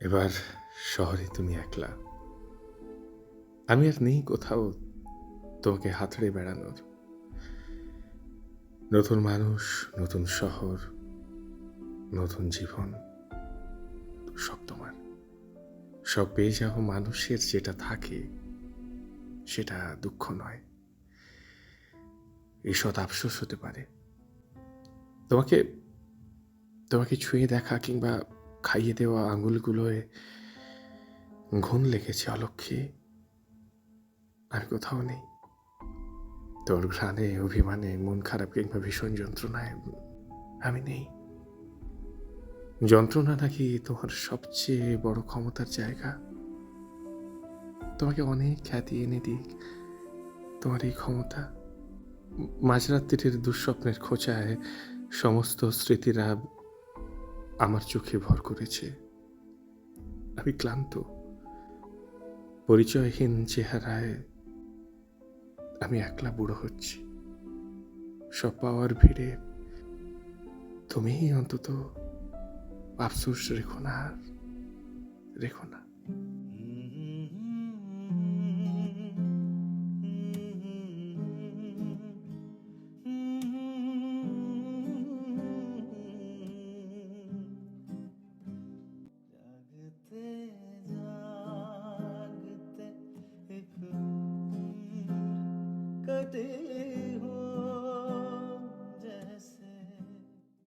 এবার শহরে তুমি একলা। আমি আর নেই কোথাও তোমাকে হাতড়ে বেড়ানোর। নতুন মানুষ, নতুন শহর, নতুন জীবন, সব তোমার। সব পেয়ে যাওয়া মানুষের যেটা থাকে, সেটা দুঃখ নয়। ঈষৎ আফসোস হতে পারে। তোমাকে তোমাকে ছুঁয়ে দেখা কিংবা খাইয়ে দেওয়া আঙুলগুলোয় ঘুম লেগেছে অলক্ষী। আমি কোথাও নেই। তোর ঘ্রাণে, অভিমানে, মন খারাপ কিংবা ভীষণ যন্ত্রণায় আমি নেই। যন্ত্রণা নাকি তোমার সবচেয়ে বড় ক্ষমতার জায়গা? তোমাকে অনেক খ্যাতি এনে দিক তোমার এই ক্ষমতা। মাঝরাত্রির দুঃস্বপ্নের খোঁচায় সমস্ত স্মৃতিরা আমার চোখে ভর করেছে। আমি ক্লান্ত। পরিচয়হীন চেহারায় আমি একলা বুড়ো হচ্ছি। সব পাওয়ার ভিড়ে তুমি অন্তত আফসোস রেখো না রেখো না। fuerte